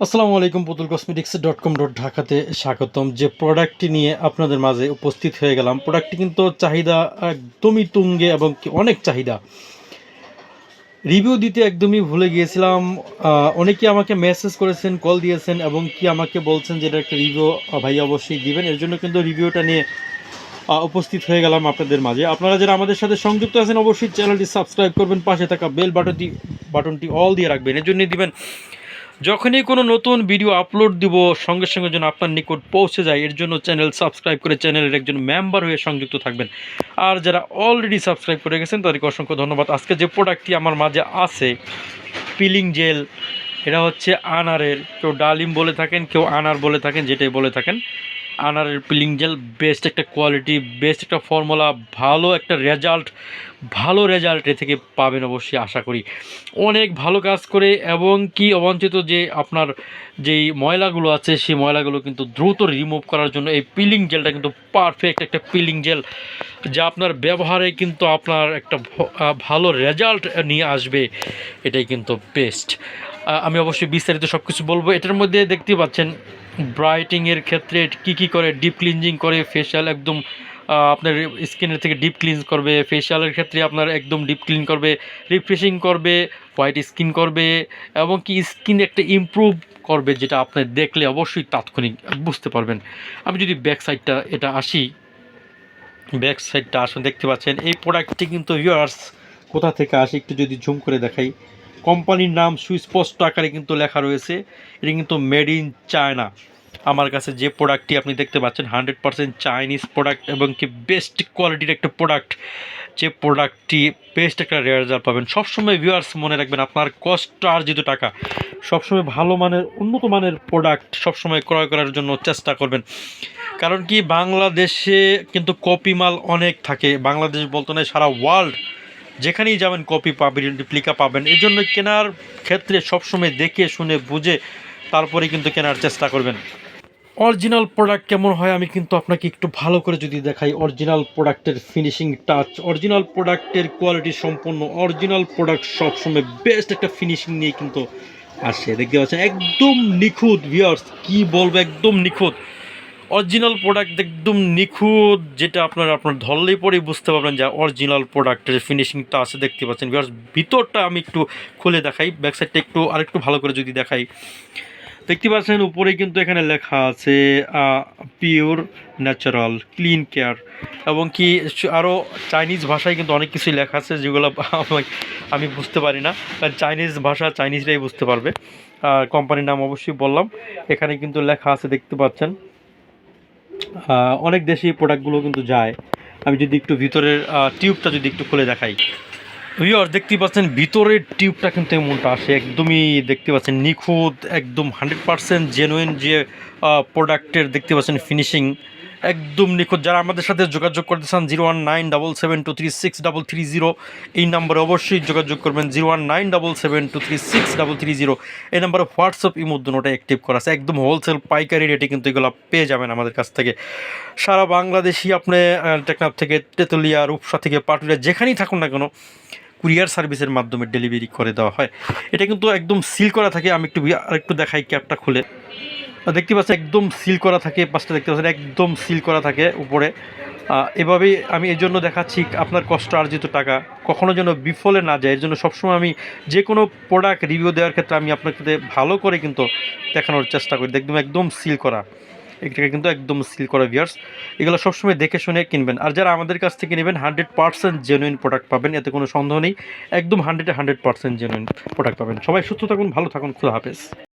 আসসালামু আলাইকুম, পুতুল কসমেটিক্স ডট কম ডট ঢাকাতে স্বাগতম। যে প্রোডাক্টটি নিয়ে আপনাদের মাঝে উপস্থিত হয়ে গেলাম প্রোডাক্টটি কিন্তু চাহিদা একদমই তুঙ্গে এবং অনেক চাহিদা। রিভিউ দিতে একদমই ভুলে গিয়েছিলাম। অনেকে আমাকে মেসেজ করেছেন কল দিয়েছেন এবং কি আমাকে বলছেন যে এটা একটা রিভিউ ভাই অবশ্যই দিবেন। এর জন্য কিন্তু রিভিউটা নিয়ে উপস্থিত হয়ে গেলাম আপনাদের মাঝে। আপনারা যারা আমাদের সাথে সংযুক্ত আছেন, অবশ্যই চ্যানেলটি সাবস্ক্রাইব করবেন, পাশে থাকা বেল বাটনটি বাটনটি অল দিয়ে রাখবেন। এর জন্যই দিবেন যখনই কোনো নতুন ভিডিও আপলোড দিব, সঙ্গে সঙ্গে যেন আপনার নিকট পৌঁছে যায়, এর জন্য চ্যানেল সাবস্ক্রাইব করে চ্যানেলের একজন মেম্বার হয়ে সংযুক্ত থাকবেন। আর যারা অলরেডি সাবস্ক্রাইব করে গেছেন, তাদেরকে অসংখ্য ধন্যবাদ। আজকে যে প্রোডাক্টটি আমার মাঝে আছে পিলিং জেল এটা হচ্ছে আনারের। কেউ ডালিম বলে থাকেন, কেউ আনার বলে থাকেন, যেটাই বলে থাকেন। আনারের পিলিং জেল বেস্ট একটা কোয়ালিটি বেস্ট একটা ফর্মুলা ভালো একটা রেজাল্ট ভালো রেজাল্ট এ থেকে পাবেন অবশ্যই আশা করি। অনেক ভালো কাজ করে এবং কি অবাঞ্ছিত যে আপনার যেই ময়লাগুলো আছে, সেই ময়লাগুলো কিন্তু দ্রুত রিমুভ করার জন্য এই পিলিং জেলটা কিন্তু পারফেক্ট একটা পিলিং জেল যা আপনার ব্যবহারে কিন্তু আপনার একটা ভালো রেজাল্ট নিয়ে আসবে। এটাই কিন্তু বেস্ট আমি অবশ্যই বিস্তারিত সব কিছু বলব। এটার মধ্যে দেখতে পাচ্ছেন ব্রাইটিংয়ের ক্ষেত্রে কি কি করে ডিপ ক্লিনজিং করে ফেশিয়াল একদম আপনার স্কিনের থেকে ডিপ ক্লিন করবে ফেশিয়ালের ক্ষেত্রে আপনার একদম ডিপ ক্লিন করবে রিফ্রেশিং করবে হোয়াইট স্কিন করবে এবং কি স্কিন একটা ইমপ্রুভ করবে যেটা আপনি দেখলে অবশ্যই তাৎক্ষণিক বুঝতে পারবেন। আমি যদি ব্যাক সাইডটা এটা আসি। ব্যাক সাইডটা আসুন, দেখতে পাচ্ছেন, এই প্রোডাক্টটি কিন্তু ভিউয়ার্স কোথা থেকে আসে একটু যদি জুম করে দেখাই। কোম্পানির নাম সুস্পষ্ট আকারে কিন্তু লেখা রয়েছে। এটা কিন্তু মেড ইন চায়না আমার কাছে যে প্রোডাক্টটি আপনি দেখতে পাচ্ছেন হান্ড্রেড পার্সেন্ট চাইনিজ প্রোডাক্ট এবং কি বেস্ট কোয়ালিটির একটা প্রোডাক্ট যে প্রোডাক্টটি বেস্ট একটা রেজাল্ট পাবেন। সবসময় ভিউয়ার্স মনে রাখবেন, আপনার কষ্ট আর্জিত টাকা, সবসময় ভালো মানের, উন্নত মানের প্রোডাক্ট সবসময় ক্রয় করার জন্য চেষ্টা করবেন। কারণ কি, বাংলাদেশে কিন্তু কপি মাল অনেক থাকে। বাংলাদেশ বলতে নয় সারা ওয়ার্ল্ড যেখানেই যাবেন কপি পাবেন রিপ্লিকা পাবেন, এই জন্য কেনার ক্ষেত্রে সবসময় দেখে, শুনে, বুঝে তারপরে কিন্তু কেনার চেষ্টা করবেন। অরিজিনাল প্রোডাক্ট কেমন হয় আমি কিন্তু আপনাকে একটু ভালো করে যদি দেখাই। অরিজিনাল প্রোডাক্টের ফিনিশিং টাচ অরিজিনাল প্রোডাক্টের কোয়ালিটি সম্পন্ন অরিজিনাল প্রোডাক্ট সবসময় বেস্ট একটা ফিনিশিং নিয়ে কিন্তু আসে। দেখতে পাচ্ছেন, একদম নিখুঁত ভিউয়ার্স কি বলব, একদম নিখুঁত। অরিজিনাল প্রোডাক্ট একদম নিখুঁত, যেটা আপনার আপনার ধরলেই পরেই বুঝতে পারবেন যে অরিজিনাল প্রোডাক্টের ফিনিশিংটা আছে, দেখতে পাচ্ছেন। বিকজ ভিতরটা আমি একটু খুলে দেখাই ব্যাক সাইডটা একটু আরেকটু ভালো করে যদি দেখাই। দেখতে পাচ্ছেন, উপরে কিন্তু এখানে লেখা আছে পিওর ন্যাচারাল ক্লিন কেয়ার এবং কি আরও চাইনিজ ভাষায় কিন্তু অনেক কিছুই লেখা আছে, যেগুলো আমি বুঝতে পারি না। কারণ চাইনিজ ভাষা চাইনিজরাই বুঝতে পারবে। আর কোম্পানির নাম অবশ্যই বললাম। এখানে কিন্তু লেখা আছে, দেখতে পাচ্ছেন। অনেক দেশে প্রোডাক্টগুলো কিন্তু যায়। আমি যদি একটু ভিতরের টিউবটা যদি একটু খুলে দেখাই। ভিওর দেখতে পাচ্ছেন, ভিতরের টিউবটা কিন্তু এমনটা আসে, একদমই দেখতে পাচ্ছেন নিখুঁত, একদম হান্ড্রেড পারসেন্ট জেনুইন যে প্রোডাক্টের দেখতে পাচ্ছেন ফিনিশিং একদম নিখুঁত। যারা আমাদের সাথে যোগাযোগ করতে চান zero one nine double seven two three six double three zero. এই নাম্বারে অবশ্যই যোগাযোগ করবেন zero one nine double seven two three six double three zero. এই নাম্বারে হোয়াটসঅ্যাপ ইমোদ্দন ওটা অ্যাক্টিভ করা আছে। একদম হোলসেল পাইকারি রেটে কিন্তু এগুলো পেয়ে যাবেন আমাদের কাছ থেকে। সারা বাংলাদেশি আপনি আহ, টেকনাফ থেকে তেতুলিয়া রূপসা থেকে পাটুলিয়া যেখানেই থাকুন না কেন কুরিয়ার সার্ভিসের মাধ্যমে ডেলিভারি করে দেওয়া হয়। এটা কিন্তু একদম সিল করা থাকে। আমি একটু আর একটু দেখাই ক্যাপটা খুলে। দেখতে পাচ্ছেন, একদম সিল করা থাকে পাঁচটা দেখতে পাচ্ছেন, একদম সিল করা থাকে উপরে। এভাবেই আমি এই জন্য দেখাচ্ছি আপনার কষ্ট অর্জিত টাকা, কখনো যেন বিফলে না যায়। এর জন্য সবসময় আমি যে কোনো প্রোডাক্ট রিভিউ দেওয়ার ক্ষেত্রে আমি আপনাকে ভালো করে কিন্তু দেখানোর চেষ্টা করি। একদম একদম সিল করা। এটাকে কিন্তু একদম সিল করা ভিয়ার্স এগুলো সবসময় দেখে শুনে কিনবেন। আর যারা আমাদের কাছ থেকে নেবেন হান্ড্রেড পার্সেন্ট জেনুইন প্রোডাক্ট পাবেন, এতে কোনো সন্দেহ নেই। একদম হান্ড্রেডে হান্ড্রেড পার্সেন্ট জেনুইন প্রোডাক্ট পাবেন। সবাই সুস্থ থাকুন, ভালো থাকুন, খুদা হাফেজ।